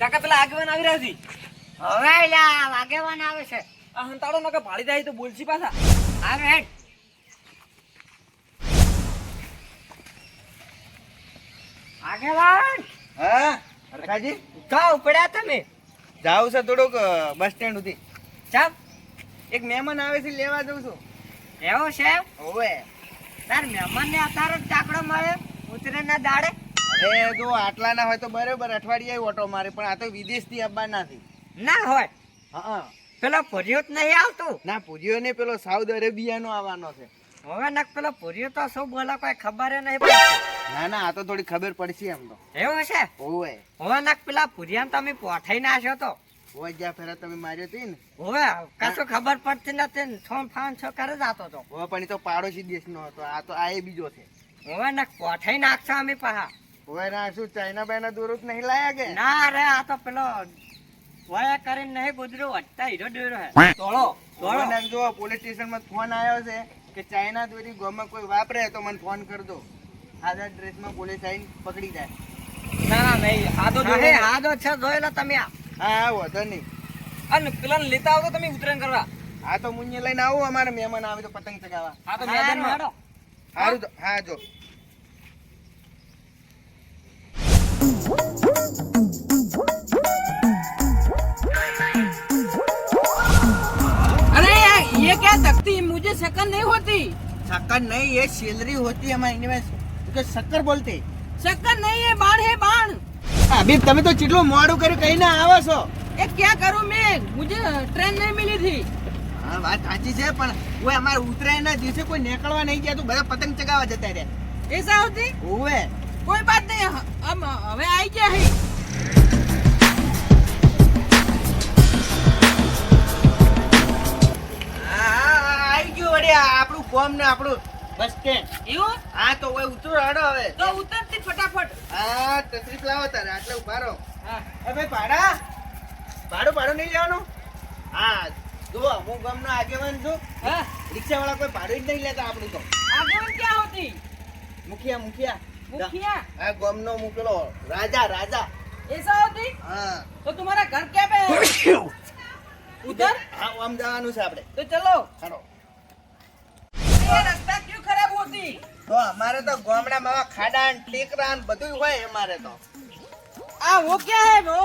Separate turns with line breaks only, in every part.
કાકા પેલા આગેવાન આવી રહ્યા છે?
હવે લ્યા વાગેવાન આવે છે.
આ હંતાડો નકે ભાળી જાય તો બોલશી પાછા.
આવે હેડ. આગેવાન!
હા? હરખાજી?
કા ઉપડ્યા તમે?
જાવ છે થોડુંક બસ સ્ટેન્ડ સુધી.
ચાપ
એક મહેમાન આવે છે લેવા જઉં છું.
એવો છે
ઓવે
તાર મહેમાન ને અત્યારે જ ચાકડો મારે ઉતરે ના દાડે?
હવે જો આટલા ના હોય તો બરોબર અઠવાડિયે ઓટો મારે પણ આ તો વિદેશથી આવવા નથી
ના હોય.
હા.
પેલો ભર્યો જ નહીં આવતું?
ના પૂર્યો ને પેલો સાઉદ અરેબિયા નો આવવાનો છે.
હવે નક પેલો ભર્યો તો શું બોલા કોઈ ખબર નહીં પડતી.
ના ના આ તો થોડી ખબર પડશે એમ તો.
એવું છે
ઓવે
હવે નાક પેલા ભુરિયાને તમે પોઠાઈ નાખ્યો તો.
ઓય જ્યાં ફેરા તમે માર્યો હતી ને.
ઓવે કશું ખબર પડતી નથી ને છોન ફાન છો કરે જાતો તો?
ઓવે પણ તો પાડોશી દેશ નો હતો આ તો આ એ બીજો છે.
ઓવે નાક પોઠાઈ નાખશો અમે પાહા
ઓવે ના શું ચાઇના બાયના દૂર જ નહીં લાયા કે?
ના રે આ તો પેલો વાયા કરીને નહીં ગુજરો વટતા હીરો ડેરો હે.
તોળો
તોળો ના જો પોલીસ સ્ટેશનમાં ફોન આવ્યો છે કે ચાઇના દોરી ગોમાં કોઈ વાપરે તો મને ફોન કર દો. આધા ડ્રેસ માં પોલીસ આવીને પકડી જાય
ના ના નહીં આ તો
હા
જોડે
આ તો છે જોયેલો તમે આ
હા હા વધો નહીં
અને પેલા લેતા આવો તો તમે ઉતરાણ કરવા
હા તો મુન્ને લઈને આવું અમારે મહેમાન આવે તો પતંગ ચગાવવા
આ તો
હારું,
મેદાનમાં
હેડો.
સારું તો હા જો
अरे ये क्या तकती मुझे शकल नहीं होती
शक्कर नहीं ये सैलरी होती है हमारे इनमें કે શક્કર બોલતી?
શક્કર નહીં એ બાણ હે બાણ.
અભી તમે તો ચીટલું મોડું કર્યું કઈ ના આવો છો?
એ ક્યાં કરું મેં? મુજે ટ્રેન નહીં મિલી થી
હા વાત સાચી છે પણ ઓય અમાર ઉતરાયણના દિવસે કોઈ નીકળવા નહીં ગયા તો બધા પતંગ ચગાવવા જતા રહે
એ સાવતી
ઓવે.
કોઈ વાત
નહીં આમ હવે આઈ ગયા હે. આપણું કોમ ને આપણું બસ કે.
એવું?
હા તો હવે ઉતરો હાડો હવે.
તો ઉતરતી ફટાફટ.
હા તસરીફ લાવો તારે આટલે ઊભા રહો
હા
હવે ભાડા? ભાડું ભાડું નહીં લેવાનું? હા જો હું ગામનો આગેવાન છું. હા. રિક્ષાવાળા કોઈ ભાડું જ નહીં લેતા આપણું તો.
આગેવાન ક્યાં હોતી?
મુખિયા મુખિયા.
મુખિયા?
હા ગામનો મોકલો રાજા રાજા.
એસા હોતી?
હા.
તો તમારા ઘર ક્યાં પે? ઉધર?
હા આમ જવાનું છે આપણે.
તો ચલો.
ચાલો
ये रास्ता क्यों खराब होती
તો અમારે તો ગામડામાં આવા ખાડા ને ટેકરા ને બધું હોય અમારે તો
आ वो क्या है वो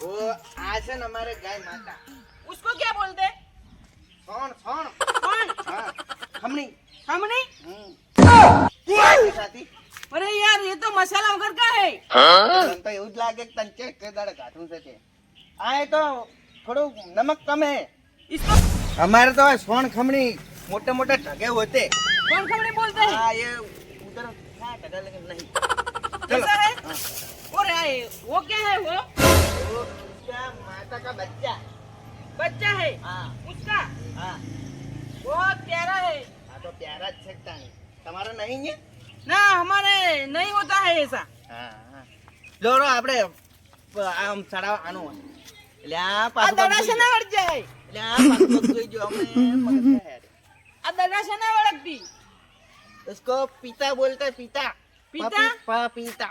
તો આ છે ને અમારે ગાય માતા
उसको क्या बोलते
સોણ સોણ
कौन
હા ખમણી
हमने
હમ. સાથી
अरे यार ये तो मसाला वगैरह का है
તને તો એવું જ લાગે કે તને કે કે દાડે કાઢું છે તે આ એ તો થોડું નમક કમ હે
इसको
અમારે તો સોણ ખમણી મોટા મોટા ઢગે હોતે
कौन खमने बोलते हैं
હા એ ઉધર હા ઢગા લગે નહીં ચલો
ऐसा है
हाँ।
और है वो क्या है वो
वो उसका माता का बच्चा
बच्चा है
હા
उसका
હા
वो प्यारा है
આ તો પ્યારા જ છે તાણે તમારે નહીં ને
ना हमारे नहीं होता है ऐसा
હા હા જોડો આપણે પ- આમ ચડાવ આનું હોય. એટલે આ
આ
પાછું
દડા
પગ
છે ના વળગ જાય
એટલે આ પાછું પગ જોઈ જો અમને મગજ ના હેડે.
આ દડા છે ના વળગતી
उसको पिता बोलते हैं पिता
पिता?
पपी- पपीता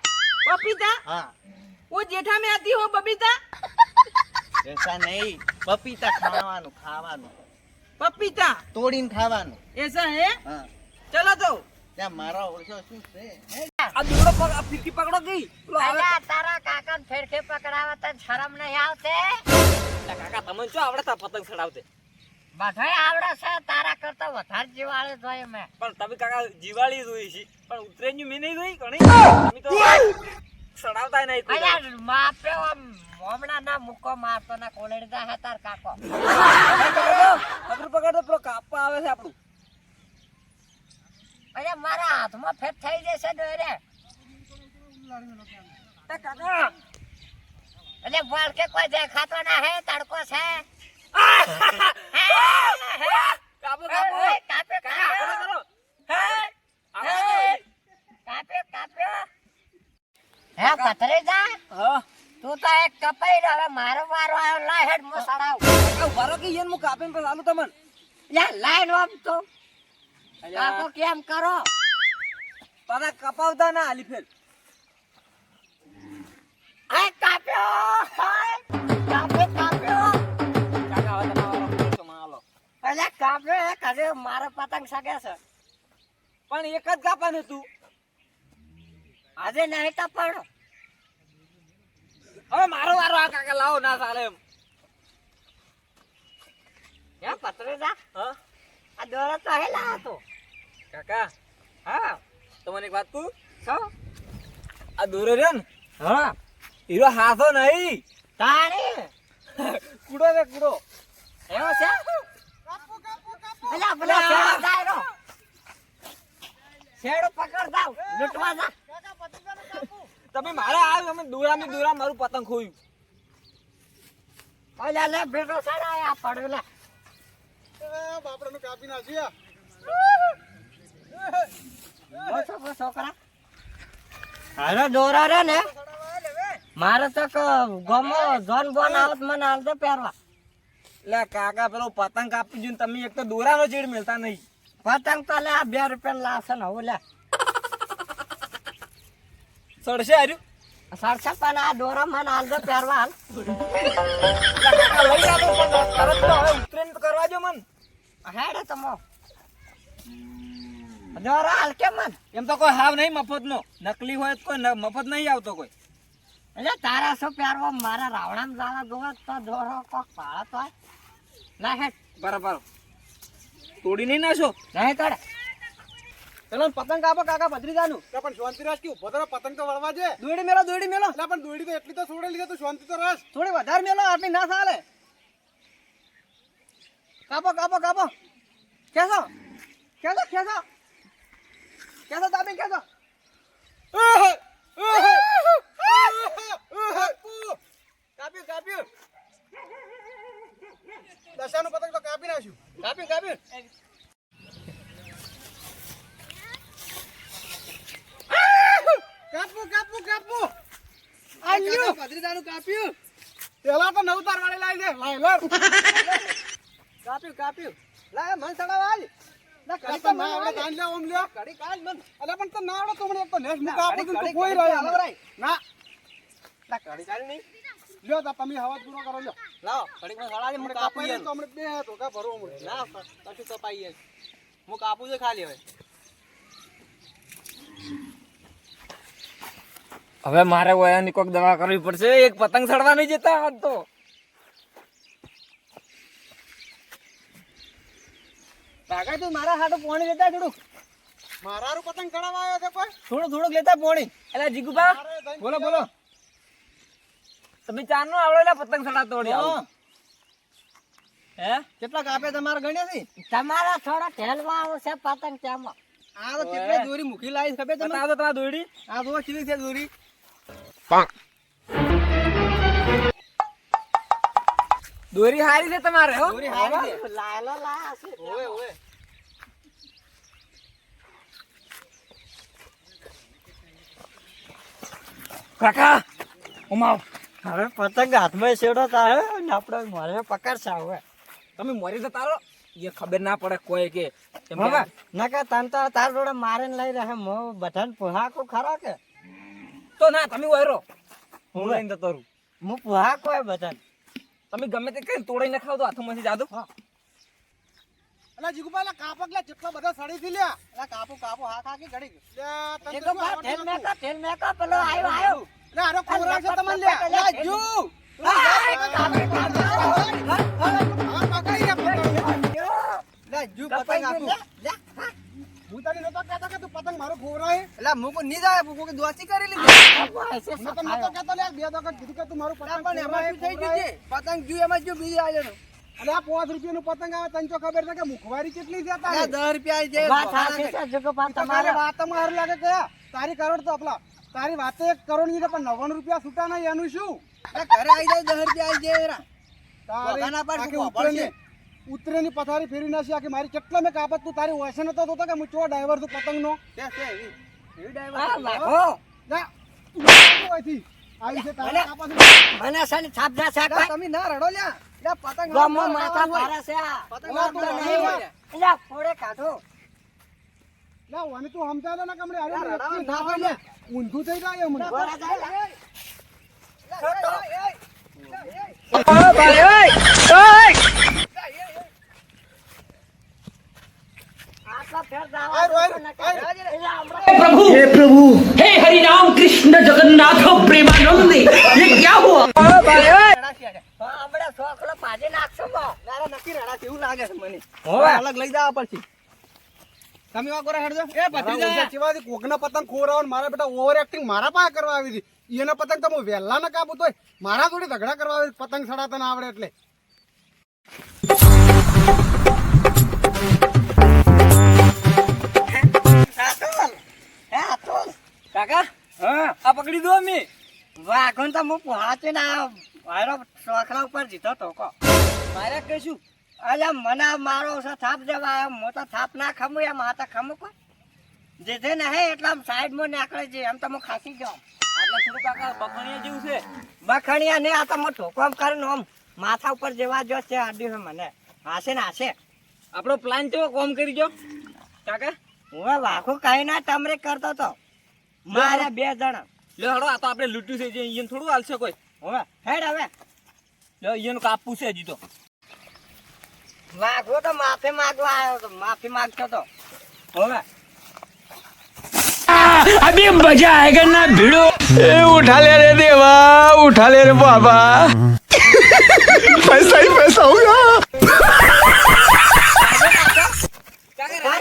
पपीता
हाँ
वो जेठा में आती हो बबीता
ऐसा नहीं પપીતા ખાવાનું ખાવાનું
पपीता
તોડીને ખાવાનું
ऐसा है
હા
चलो तो
ત્યાં મારા ઓળખો શું છે હે?
આ દોડો પગ આ ફીરકી પકડો ગઈ પેલો આવે
અલ્યા, તારા કાકા ફેરખે પકડાવે તને શરમ નહીં આવતે
તા કાકા તમને શું આવડે તા પતંગ ચડાવતે
બધાય આવડે છે તારા કરતા વધારે જીવાળે જોઈએ મેં.
પણ તમે કાકા જીવાળી જોઈ છે. પણ ઉતરેન્યું મેં નહીં જોઈ ઘણી તમે તો સડાવતા નહીં.
અલ્યા માપ્યો આમ મોમણા ના મુકો મારતો ના કોલેડ દા હે તાર કાકો.
અગર પકડ તો કાપવા આવે છે આપણું.
અરે મારા હાથમાં ફેટ થઈ જશે ડોરે
તા કાકા!
એટલે બોલ કે કોઈ દેખાતો ના હે તડકો છે.
કાપો કાપો. કાકા
કાપ્યો.
કરો.
કાપ્યો કાપ્યો હે? પથરે જા
હા
તું તો એક કપાઈ હવે મારો વારો આવ્યો. લાય હેડ મો સડાવ
રહો કે ઈયન હું કાપીને પછી આલું તમને.
યા લાઈન આમ તો. કાકો કેમ કરો?
પાછા કપાવતા ના
આ કાપ્યો. અલ્યા કાપ્યો હે કદે મારો પતંગ સગે છે.
પણ એક જ કાપાનું તું
આજે નહીં તો
હવે મારો વારો આ કાકા લાવો ના ચાલે એમ.
હે પતરેજા
હા?
આ દોરો તો હેલા હતો.
કાકા
હા
તમને એક વાત કહું?
છો
આ દોરો રે ને?
હા.
હીરો હાથો નહીં.
તાણી.
કુડો રે કુડો.
એવો છે અલ્યા પેલા શેડો દાયરો શેડો પકડ લૂંટવા જા.
તમે મારા આ દુરા દોરામી દોરા મારું પતંગ ખોયું.
અલ્યા લે બેટો સાડા આ પડ્યો લે. બસો બસો છોકરા. હાલો દોરા રે ને. મારે તો ગમો જોન બોન આવત મને હાલ તો પહેરવા.
એટલે કાકા પેલો પતંગ કાપી જોઈને તમે એક તો દોરાનો ચીડ મેળતા નહીં.
પતંગ તો લે બે રૂપિયા લાશે ને હું લે.
સડશે હાર્યું
પણ આ દોરા મને હાલ તો પહેરવા હાલ.
લઈ જાતો પણ તરત તો હવે ઉતરીને કરવા જો મન.
હેડે તો મો. હાલ કે મન?
એમ તો કોઈ હાવ નહીં મફત નો નકલી હોય તો કોઈ મફત નહીં આવતો કોઈ.
એટલે તારા શું પહેરવો? મારા રાવણામ જવા જોવા તો દોરો કોક પાળતો. ના હેડ.
બરાબર. તોડી નહીં નાશો?
નહીં તોડે.
ચલો પતંગ કાપો કાકા ભત્રીજાનું
પણ શાંતિ રાખ કે ઊભો તો પતંગ તો વળવા દે.
દોડી મેલો દોડી મેલો.
એટલે પણ દોડી તો એટલી તો છોડે લીધે તો શાંતિ તો રસ
થોડી વધારે મેલો આટલી ના ચાલે કાપો કાપો કાપો. કેસો કેસો કેસો કેસો દાબી કેસો કાપ્યું કાપ્યું.
દશાનું પતંગ તો કાપી નાખ્યું.
કાપ્યું કાપ્યું.
કાપવું કાપવું કાપવું
કાકા ભદ્રીદાનું કાપ્યું.
પેલા તો નવ તાર વાળી લાવી દે. લાય લર
કાપ્યું કાપ્યું. લાય મન સડાવ આલ. ના કડી તો
ના આવડે તાન લે ઓમ લ્યો.
કડી કાલ મન.
અરે પણ તો ના આવડે તો મને એક તો નેસ મુક આપું
કડી,
તો કોઈ
કડી,
રહ્યો ના.
ના કડી કાલ નહીં.
લ્યો તો તમે હવા પૂરો કરો લ્યો.
લાવો કડી માં સડાજે
મને
મને કાપું
તો હમણાં બે તો કા
ના કશું કપાઈએ હું કાપું છું ખાલી હવે. હવે મારે વયાની કોઈક દવા કરવી પડશે. એક પતંગ ચડવા નહીં જતા આજ તો. કાકા તું મારા હાટો પોણી લેતા થોડુંક
મારા પતંગ ચડાવવા આવ્યો છે કોઈ?
થોડું થોડુંક લેતા પોણી. એટલે જીગુબા બોલો બોલો. તમે ચાર નો આવડેલા પતંગ આવો. હે. કેટલા કાપે તમારે ગણ્યા છે
તમારા થોડા ઢેલવા આવશે પતંગ ચામાં.
આ તો કેટલી દોરી મૂકી લાવી ખબર તમે આ તો તમારી દોરી આ તો કેવી છે દોરી? દોરી હારી છે તમારે હો? દોરી હારી છે.
લાયલો લા છે?
ઓય ઓય કાકા ઉમાવ.
હવે પતંગ હાથમાં છેડો તારે ને આપણે મારે પકડશે હવે
તમે મોરી જતા રહો. એ ખબર ના પડે કોઈ કે. ના કે
તન તો તાર જોડે મારીને લઈ રહે મો બધાને પોહાકો ખરા કે?
તો ના તમે વાયરો હું લઈને જતો રહું
હું પુહાકો હોય બધા
તમે ગમે તે કઈ તોડી નખાવ તો હાથમાંથી જાદુ
અલા જીગુબા અલા કાપક લે જેટલા બધા સડી થી લ્યા
અલા કાપો કાપો હા ખાકી ઘડી
લે તને
એક
તો નતું.
મેકા ઠેલ મેકા પેલો આયો આયો
લે આરો કોરા છે તમને લ્યા
લે,
લે જુ
લા જુ
પતંગ લે, લે.
હું તને નતો કહેતો કે તું પતંગ મારો ખોરાય
એટલે મુકો ની જાય મુકો કે દોસ્તી કરી લીધી.
કપાય છે,
તો નતો કહેતો લે બે દોકત કીધું કે તું મારું પતંગ
પણ એમાં શું થઈ ગયું છે પતંગ જુ એમાં જો બીજી આલેનું
અલે આ પાંચ રૂપિયાનું પતંગ આવે તને તો ખબર છે કે મુખવારી કેટલી છે તારે?
દસ રૂપિયા
વાત છે,
તમારે
તમારે.
વાતમાં લાગે કે તારી કરોડ તો આપલા તારી વાતે એક કરોડની પણ નવ્વાણું રૂપિયા છૂટા નહીં એનું શું?
ઘરે આવી જાય દસ રૂપિયા આવી જાય
તારી આખી
શું
ઉતરેની? પથારી ફેરી નાખી. આખી મારી કેટલા મેં કાપત તું. તારી વસન હતો તો કે હું ચો ડ્રાઈવર છું પતંગનો?
લાખો.
તું અહીંથી. આવી છે તારા
મને- મને છે છાપ ના શાક
તમે ના રડો લ્યા. લ્યા, પતંગ
ગામમાં માથા
હોય.
છે આ.
પતંગ
ઓમ
ના
નહીં. અલ્યા, ફોડે કાઢો.
લે, ઓને તું સમજાવે ને કમરે
હોય
ઊંધું થઈ જાય મને રોય,
તો નકા.
આ
અલ્યા, હમણાં
हे प्रभु हे हरि राम कृष्ण जगन्नाथ प्रेमानंद ये क्या हुआ
રડાશી આડે.
હા, હમણાં છોકરો પાડી નાખશો બો.
તારા નક્કી રડાશી, એવું લાગે છે મને
હોવે.
અલગ લઈ જવા પડશે તમે વા કોરા હેડજો એ ભત્રીજા
ચેવાથી કોકના પતંગ ખોરાવન મારા બેટા ઓવર એક્ટિંગ મારા પાસે કરવા આવી હતી એના પતંગ તો હું વહેલા ના કાપું તોય મારા જોડે ઝઘડા કરવા આવી પતંગ સડાતા ના આવડે એટલે
પકડી દો મે
વાઘોન તો હું પહોંચે ના મારો છોકરા ઉપર જીતો તો કો
મારે કહીશું.
અલ્યા મને મારો છે થાપ દેવા હું તો થાપ ના ખમું એમ હાથે ખમું કોઈ. ને હે એટલે આમ સાઈડમાં નીકળે છે એમ તો હું ખાસી ગયો.
એટલે થોડું કાકા બખણિયા જેવું છે?
બખણિયા ને આ તો હું ઠોકમ કરીને આમ માથા ઉપર જેવા જો છે આ દિવસે મને. હાસે ને હાશે
આપણો પ્લાન કેવો? કોમ કરી જો કાકા?
હું વાઘો કઈ ના તમરે કરતો તો. મારા બે જણા.
લે હડો આ તો આપણે લૂંટ્યું છે જે અહીંયા થોડું હાલશે કોઈ
હવે હેડ હવે
લે અહીંયાનું કાપવું છે હજી તો
વાઘો તો માફી માંગવા આવ્યો તો માફી માંગતો તો હવે
अभी मजा आएगा ना भिड़ो उठा ले रे देवा उठा ले रे बाबा पैसा ही पैसा होगा
કાકા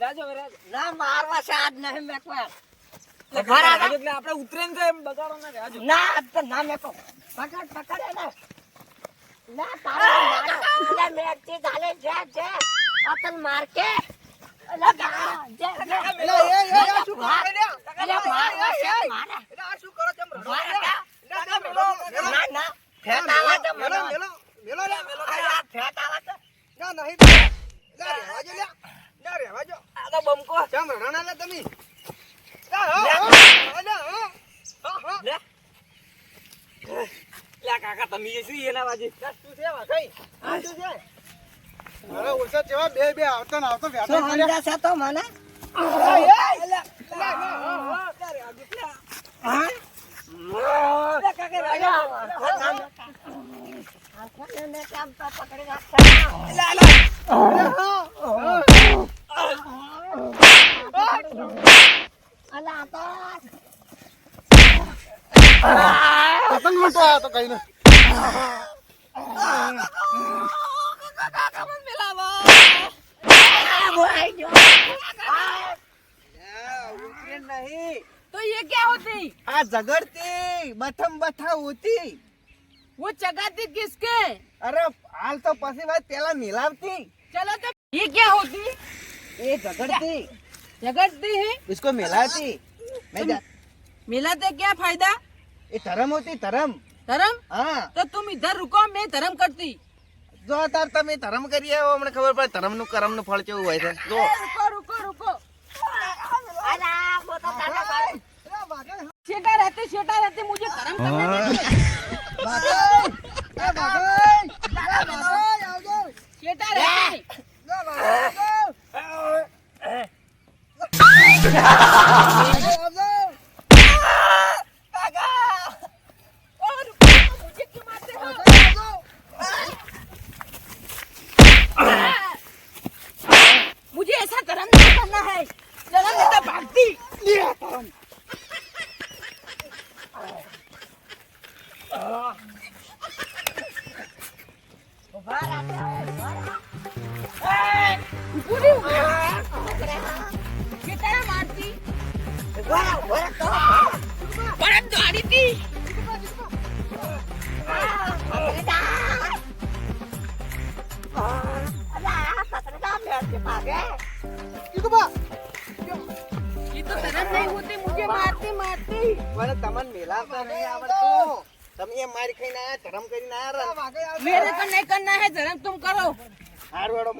રાજો રાજો
ના મારવા છે આજ
એટલે આપણે ઉતરે ને એમ બગાડો ના રાજો
ના તો ના મેકો પકડ પકડ એને ના તારે મારો એટલે મેકથી ચાલે જે જે અતન માર કે અલા ગા જે જે
એલા, એ, એ, એ, શું કરો લે?
અલા મારવા છે મારે
એલા, આ શું કરો છો? એમ રડો
મારે
લે.
કા?
કાકા, મેલો, મેલો.
ના ના ફેટ આવે તો
મેલો,
મને
મેલો, મેલો લે, મેલો લે.
અલા ફેટ આવે તો
ના, નહીં. લે, રહેવા જો લે. લે, રહેવા જો. આ તો બંકો. ચમ રણા લે તમે. લે, હા, હા, હા, લે, હા. હા, હા. લે. લે, કાકા, તમે એ શું એના બાજુ? લે, છે, છે?
અરે ઓછા ચેવા બે બે આવતા ને આવતા
સમજાશે તો મને? તો તો
પતંગ લૂંટો તો કઈ
નહીં.
तो ये क्या होती
आ झगड़ती बथम बथा होती
वो चगाती किसके
अरे हाल तो पसी भाई तेला मिलावती
चलो तो ये क्या होती
ये झगड़ती
झगड़ती है
इसको मिलाती
मिलाते क्या फायदा
ये धर्म होती
धर्म ધરમ?
હા.
તો તું ઇધર રૂકો મેં ધરમ કરતી.
જો અત્યારે તમે ધરમ કરી આવો મને ખબર પડે ધરમનું કરમનું ફળ કેવું હોય છે. જો.
રૂકો રૂકો રૂકો. શેટા
રહેતી શેટા રહેતી મુજે ધરમ કરવા કેમ માર ખાઈને આયા ધરમ કરીને આયા
મેરે કન નહીં કરના હે ધરમ તુમ કરો.
હાર
વેડો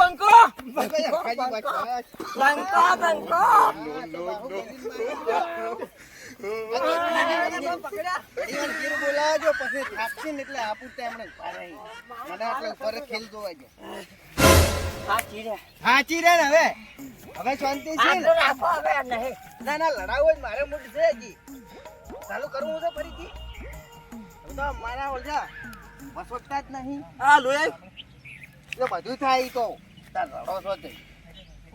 બંકો.
બંકો બંકો.
બોલાવજો, પછી થાકશે ને એટલે આપું તો જ મને આટલો ફરક ખેલ જોવા દો.
સાચી રે
ને હવે હવે શાંતિ છે ને ના ના લડાવો જ મારે મૂડ છે હજી. ચાલુ કરવું છે ફરીથી? તો મારા ઓળખા વસોટતા જ નહીં.
લોહી
બધું થાય તો. તાર રડો છો તે.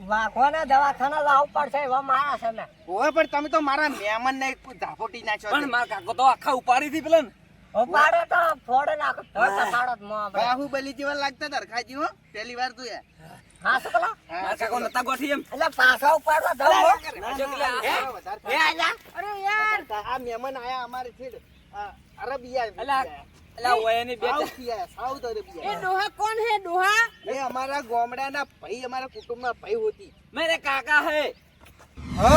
વાઘોને દવાખાના લાવવું પડશે એવા મારા છે મેં
ઓય પણ તમે તો મારા મહેમાન ને ઝાપોટી નાખ્યો
પણ મારા કાકો તો આખા ઉપાડી થી પેલા ને.
તો ફોડે નાખો તો તસાડો જ મોં
બાહુબલી જેવા લાગતા દરખાજી હો પહેલી વાર તું યાર
હા શું પેલા?
મારા કાકો નતા ગોઠી એમ.
એટલે પાછા ઉપાડવા દઉં એ આજા
અરે યાર.
આ મહેમાન આયા અમારે આ અરબિયા
અલા અલા ઓયાની બે
સાઉથથી
એ ડોહા કોણ હે? ડોહા
અમારા ગામડાના ભાઈ અમારા કુટુંબના ભાઈ હોતી.
મેરે કાકા હે.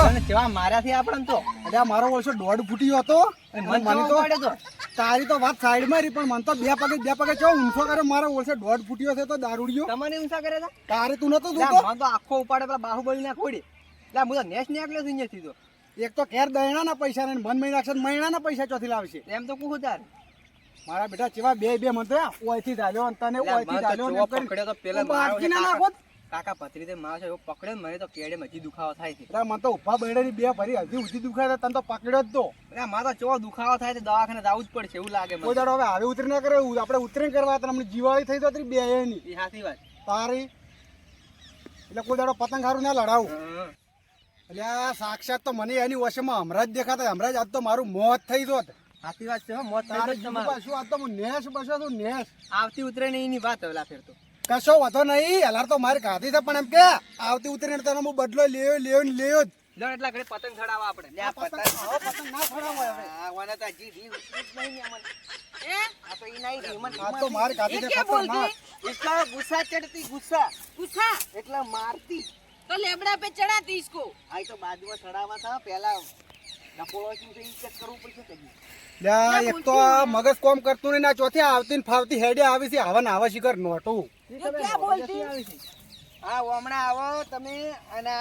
અને
કેવા માર્યાથી આપણે તો?
અરે મારો વર્ષો દોઢ ફૂટ્યો હતો. અને મને તો તારી તો વાત સાઈડમાં રહી પણ મને તો બે પગે બે પગે કેવો ઊંચો કરે મારો વર્ષે દોઢ ફૂટ્યો છે તો દારૂડિયો.
તમને ઊંચા કરે છે
તારે તું નતો જોતો?
મને તો આખો ઉપાડે પેલા બાહુબલી ના ખોડી. એટલે હું તો નેસ ને છું અહીંયાથી તો.
એક તો ઘેર દયણાના પૈસા ને મન મહિના છે મહિનાના પૈસા ચોથી લાવશે.
એમ તો કું તાર.
મારા બેટા ચેવા બે બે મન તો ઓયથી અને તને ઓયથી ચાલ્યો ને
પકડ્યો તો પેલા
બાકી ના નાખો
કાકા પથરી તે મારો છે એવો પકડ્યો મને તો કેડે મજી દુખાવો થાય છે.
અરે મને તો ઊભા બૈડાની બે ભરી હજી ઉધી દુખાય તને તો પકડ્યો જ તો.
અરે મારો ચો દુખાવો થાય છે દવાખાને જવું જ પડશે એવું લાગે
કોઈ
મને
દાડો હવે આવી ઉતરી ના કરે આપણે ઉતરી કરવા હતા હમણાં જીવાળી થઈ જતી બે એની
એ સાચી વાત.
તારી. એટલે કોઈ દાડો પતંગ હારું ના લડાવું. એટલે સાક્ષાત તો મને એની વશમાં હમણાં જ દેખાતા હમણાં જ આજ તો મારું મોત થઈ જોત.
સાચી વાત છે મોત થઈ ગઈ તમારે.
શું આ તો હું બસો તું નેસ
આવતી ઉતરે નહીં એની વાત હવે ફેર
કશો વધો નહીં હલાર તો મારે કાધી છે પણ એમ કે આવતી ઉતરે તને હું બદલો લેયો લેયો ને લેયો જ.
લો એટલા ઘરે પતંગ ચડાવવા આપણે. લે
પતંગ હો પતંગ ના ચડાવવા હવે.
આ વાના તા જી જી નહીં અમન
એ
આ તો ઈ નહીં રી મન
આ તો માર
કાઢી દે
ખતરનાક
એટલા ગુસ્સા ચડતી ગુસ્સા.
ગુસ્સા?
એટલા મારતી.
તો લેબડા પે ચડાતી ઇસકો.
આ તો બાજુમાં ચડાવવા થા પહેલા ડપોળો કી ચેક કરવું પડશે કદી
મગજ કોમ કરતું નહીં ના ચોથી આવતી ને ફાવતી હેડે આવી છે આવા આવા શિખર નોટું.
હા હમણાં આવો તમે અને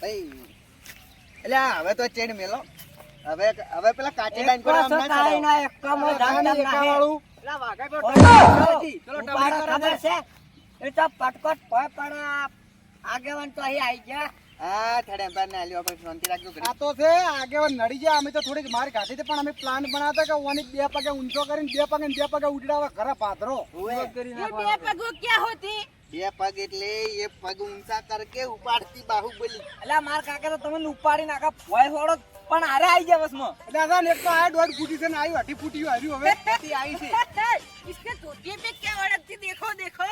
ભાઈ. એટલે હવે તો ચેડ મેલો. હવે હવે પેલા
કાચી લાઈન પર ના એકમ એકા
વાળું
પેલા વાગા પર
ચલો ટમાટર ખબર છે? એ તો પટપટ પડ પડ આગેવાન તો અહીં આવી ગયા.
આ થડે ના લ્યો આપણે શાંતિ રાખજો
આ તો છે આગેવાન નડી જાય અમે તો થોડીક માર કાઢી હતી પણ અમે પ્લાન બનાવતા કે ઓની બે પગે ઊંચો કરીને બે પગે બે પગે ઉડડાવા ઘરે પાથરો
બે પગો ક્યાં હોતી?
બે પગ એટલે એ પગ ઊંચા કરકે ઉપાડતી બાહુબલી
એટલે માર કાકા તો તમને ઉપાડી નાખા ફોય ફોડો પણ આરે આઈ ગયા
બસમાં દાદા ને એક તો આ દોઢ ફૂટી છે ને આવી અઢી ફૂટી આવ્યું હવે.
આવી છે.
ઇસકે તોતીએ પે ક્યાં અડકતી દેખો દેખો.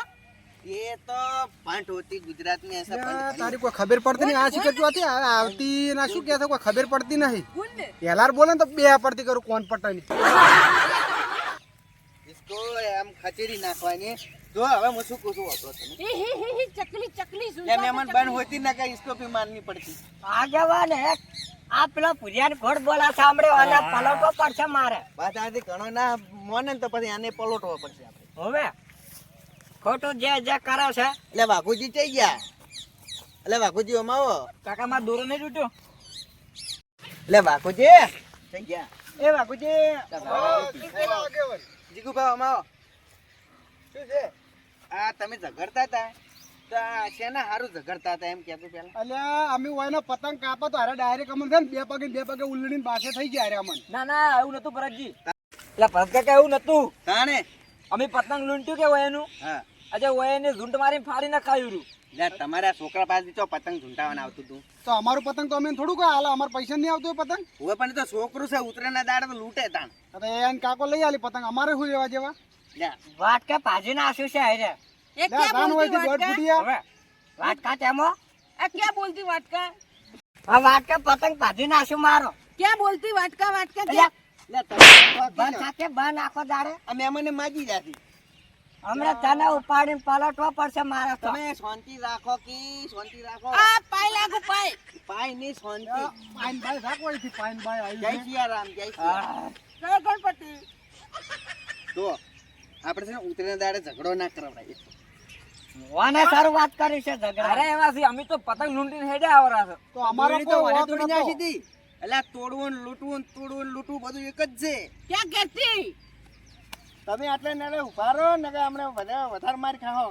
એ તો પાંઠ હોતી ગુજરાત में ऐसा
લ્યા,
पंच
તારી કોઈ ખબર પડતી નહીં આ શિખર ચોથી આ આવતી ના શું કે છે કોઈ ખબર પડતી નહીં
गुंड
પેલાર બોલે ને તો બે પડતી કરું કોણ પટાની
इसको આમ ખચેરી નાખવાની જો હવે હું શું કહું છું વાપરો તમે
ही ही ही ही चकली चकली
ये
सुनता
मेहमान बन होती ना का इसको भी माननी पड़ती
આગેવાન હે આ પેલો ભુરિયાન ઘોડ બોલા સાંભળ્યો અને પલટો પડશે મારે
વાત આથી ઘણો ના મોને ને તો પછી આને પલોટવો પડશે આપણે
હવે ખોટું જે જે કરો છે.
એટલે વાઘુજી ચઈ ગયા. એટલે વાઘુજી અમાવો.
કાકા માં દોરો નહીં તૂટ્યો?
એટલે વાઘુજી થઈ ગયા. એ વાઘુજી. જીગુભાઈ અમાવો. શું છે? આ તમે ઝઘડતા હતા? તો આ શેના હારું ઝઘડતા હતા એમ કેતો પેલા?
અલ્યા અમે ઓયનો પતંગ કાપો તો ડાયરેક્ટ અમને છે બે પગે ને બે પગે ઉલડીને બાસે થઈ ગયા અમને.
ના ના એવું નતું ભરતજી. એટલે ભરત કાકા એવું નતું
તાણે?
અમે પતંગ લૂંટ્યું કે વયનું?
હા.
આજે એને ઝૂંટ મારીને ફાડી નાખાયું રૂ.
લે તમારા છોકરા પાસે તો પતંગ ઝૂંટાવાના આવતું તું?
તો અમારું પતંગ તો અમે થોડું કા હાલ અમાર પૈસા નહીં આવતું પતંગ.
હવે પણ તો છોકરું છે ઉતરેના દાડે તો લૂંટે તાણ.
અરે એન કાકો લઈ આલી પતંગ અમારે શું લેવા જેવા?
લે.
વાત
કે
પાજી
ના આશું
છે
અરે એ
કે?
બોલતી
વાટકા વાટકા તેમો
એ કે બોલતી વાટકા
આ વાટકા પતંગ પાજી ના
આશું મારો. કે બોલતી
વાટકા
વાટકા
લે
બન સાથે બન આખો દાડે.
અમે મને માજી જાતી
હમણાં તને ઉપાડીને પલટવો પડશે મારા
તમે શાંતિ રાખો કે? શાંતિ રાખો.
આ પાઈ લાગુ પાઈ.
પાઈ ની શાંતિ.
પાઈન ભાઈ રાખો થી પાઈન ભાઈ
આવી
જય સિયા
રામ જય સિયા
જય ગણપતિ.
તો આપણે છે ને ઉતરીને દાડે ઝઘડો ના કરવાય
વાને સારું વાત કરી છે ઝઘડા.
અરે એમાંથી અમે તો પતંગ લૂંટીને હેડે આવરા છે.
તો અમારો
તો વાને તોડી ના સીધી એટલે તોડવું લૂંટવું તોડવું લૂંટવું બધું એક જ છે.
ક્યાં કેતી
તમે આટલે નાલે ઊભા રહો ને કે અમને વધારે વધારે માર ખાઓ.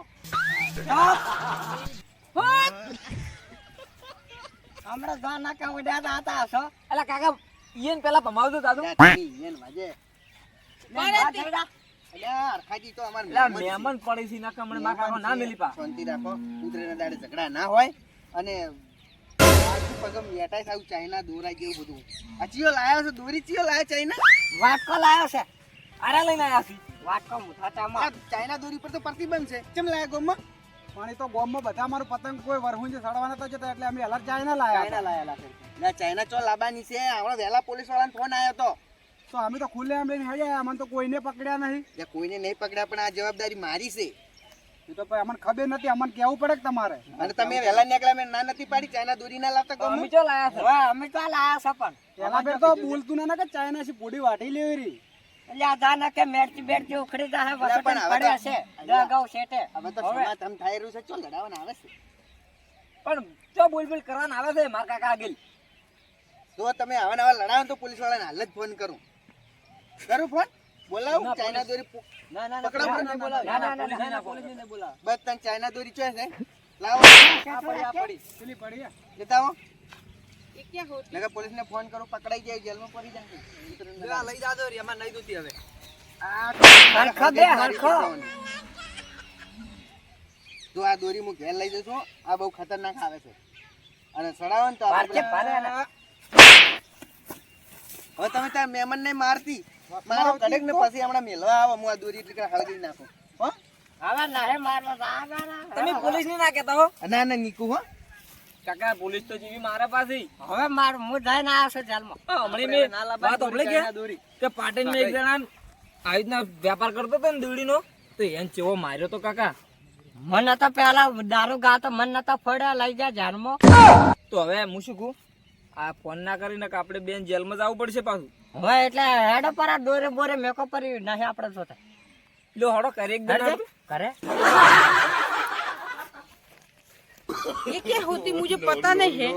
હમણાં ના નાકા ઉડ્યા હતા છો
એટલે કાકા ઈયન પેલા ભમાવજો દાદુ.
ઈયન વાજે. મહેમાન
પડી છે કાકા ના મિલી પા.
શાંતિ રાખો. દાડે ઝઘડા ના હોય અને પગમ લેટાય સાવ ચાઇના દોરા જેવું બધું. આ ચિયો લાયો છે દોરી ચિયો લાયો ચાઇના?
વાટકો લાયો છે.
અરે લઈને આવ્યા છે.
વાત કહું
આ ચાઇના દોરી પર તો પ્રતિબંધ છે. કેમ લાયા ગોમમાં?
પણ એ તો ગોમમાં બધા મારું પતંગ કોઈ વરહુંજે સડવાના તો જતા એટલે અમે અલગ ચાઇના લાયા
ચાઇના. લાયા ના ચાઇના ચો લાબાની છે. હમણાં વહેલા પોલીસ વાળાનો ફોન આવ્યો તો.
તો અમે તો ખુલ્લે આમ લઈને હેડ્યા અમને તો કોઈને પકડ્યા નહીં.
જે કોઈને નહીં પકડ્યા પણ આ જવાબદારી મારી છે.
એ તો ભાઈ અમને ખબર નથી. અમને કેવું પડે કે તમારે?
અને તમે વહેલા નીકળ્યા મેં ના નથી પાડી ચાઇના દોરી ના લાવતા
અમે
ગોમમાં?
ચો લાયા છે?
અમે તો લાયા છે પણ.
પેલા તો બોલતું ના કે ચાઇના થી પૂડી વાટી લેવી રહી.
એટલે આ જાને કે મેરથી બેરથી ઉખડી જાય
અલ્યા પણ
વસતન
હવે તો-
પડ્યા છે ડગાઉ શેઠે.
હવે તો
હવે
સમાધાન થાય રહ્યું છે ચો લડાવવાના આવે છે?
પણ ચો બોલ બોલ આવે છે મારા કાકા આગળ
જો તમે આવા નવા લડાવો તો પોલીસ વાળાને હાલ જ ફોન કરું. કરું ફોન? બોલાવું? ચાઇના દોરી
ના ના
પકડો,
ના,
પકડો,
ના,
બોલાવો.
ના, ના, ના, ના,
પોલીસ ને બોલાવો.
બસ તને ચાઇના દોરી ચોય છે લાવો.
આ પડી આ પડી.
પેલી પડી
લેતા આવો. એ ક્યાં ફોન કરો પકડાઈ જાય જેલમાં પડી જાય.
હવે.
જો આ દોરી હું ઘેર લઈ જશું આ બહુ ખતરનાક આવે છે. અને સડાવો તો હવે તમે ત્યાં મહેમાન ને મારતી મારો કડક ને પછી હમણાં મેલવા આવો હું આ દોરી એટલે હળગી નાખું. હો?
ના હે મારવા
તમે પોલીસ ને. ના કહેતા હો.
ના ના નીકું હો.
કાકા પોલીસ તો જીવી મારા પાસે
હવે માર હું જઈને આવ્યો છું જેલમાં.
હમણાં મેં વાત સાંભળી ગયા? કે પાટણ એક જણા આવી રીતના વેપાર કરતો હતો ને દોડીનો તો એને ચેવો માર્યો તો કાકા?
મન હતા પેલા દારૂ ગાતો મન નતો ફળ્યા લઈ જા જાનમાં
તો હવે હું શું કહું? આ ફોન ના કરીને કે આપણે બેન જેલમાં જવું પડશે પાછું.
હવે એટલે હેડો પર આ દોરે બોરે મેકો કરી નહીં આપણે જોતા.
લો હડો કરે એક
કરે
ये क्या होती मुझे पता नहीं है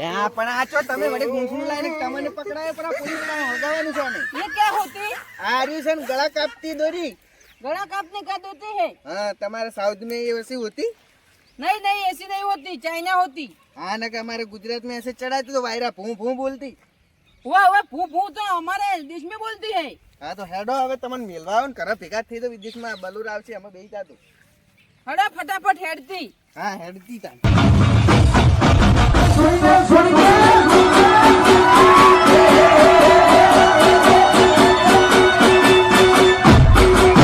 ના પણ આ ચો તમે વળી ગુંફણું લાવીને તમને પકડાયો પણ આ પોલીસ વાળા હળગાવવાનું છે આને.
ये क्या होती
આ રહ્યું છે ને ગળા કાપતી દોરી
गला काटने का होती है
હા તમારે સાઉથ में ये वैसी होती
नहीं नहीं ऐसी नहीं होती चाइना होती
हाँ ना कि हमारे गुजरात में ऐसे चढ़ाती तो वायरा भूं भूं बोलती
हुआ हुआ फू फू तो हमारे देश में बोलती है
હા તો હેડો હવે તમને મેલવા આવો ને ઘરે ભેગા થઈ તો વિદેશમાં બલુર આવશે અમે બેસી જાતું
હડા ફટાફટ હેડતી.
હા હેડતી તા